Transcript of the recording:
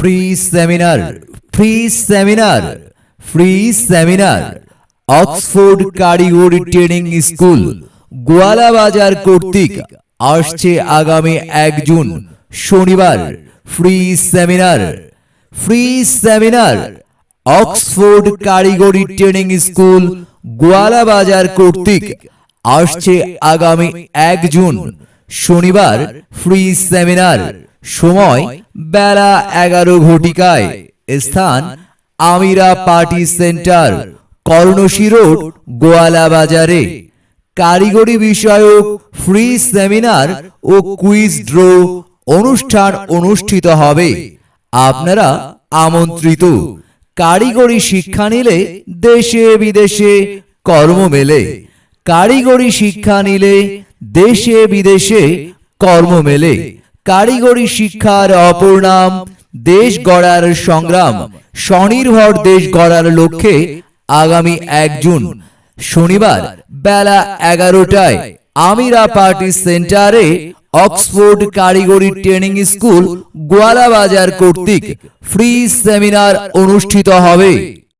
Free seminar free seminar free seminar Oxford কারিগরি training school Goala Bazar কর্তৃক আসছে আগামী এক জুন, শনিবার। Free seminar free seminar Oxford কারিগরি ট্রেনিং স্কুল গোয়ালা বাজার কর্তৃক আসছে আগামী এক জুন, শনিবার। ফ্রি সেমিনার সময় বেলা এগারো ঘটিকায় স্থান Amira party centre, Karnashi road, Goala বাজারে। কারিগরি বিষয়ক, ফ্রি সেমিনার ও কুইজ ড্র অনুষ্ঠান অনুষ্ঠিত হবে। আপনারা আমন্ত্রিত। কারিগরি শিক্ষা নিলে দেশে বিদেশে কর্ম মেলে। কারিগরি শিক্ষা নিলে দেশে বিদেশে কর্ম মেলে। কারিগরি শিক্ষার অপর নাম দেশ গড়ার সংগ্রাম। স্বনির্ভর দেশ গড়ার লক্ষ্যে আগামী এক জুন, শনিবার বেলা এগারোটায় আমিরা পার্টি সেন্টারে অক্সফোর্ড কারিগরি ট্রেনিং স্কুল গোয়ালাবাজার কর্তৃক ফ্রি সেমিনার অনুষ্ঠিত হবে।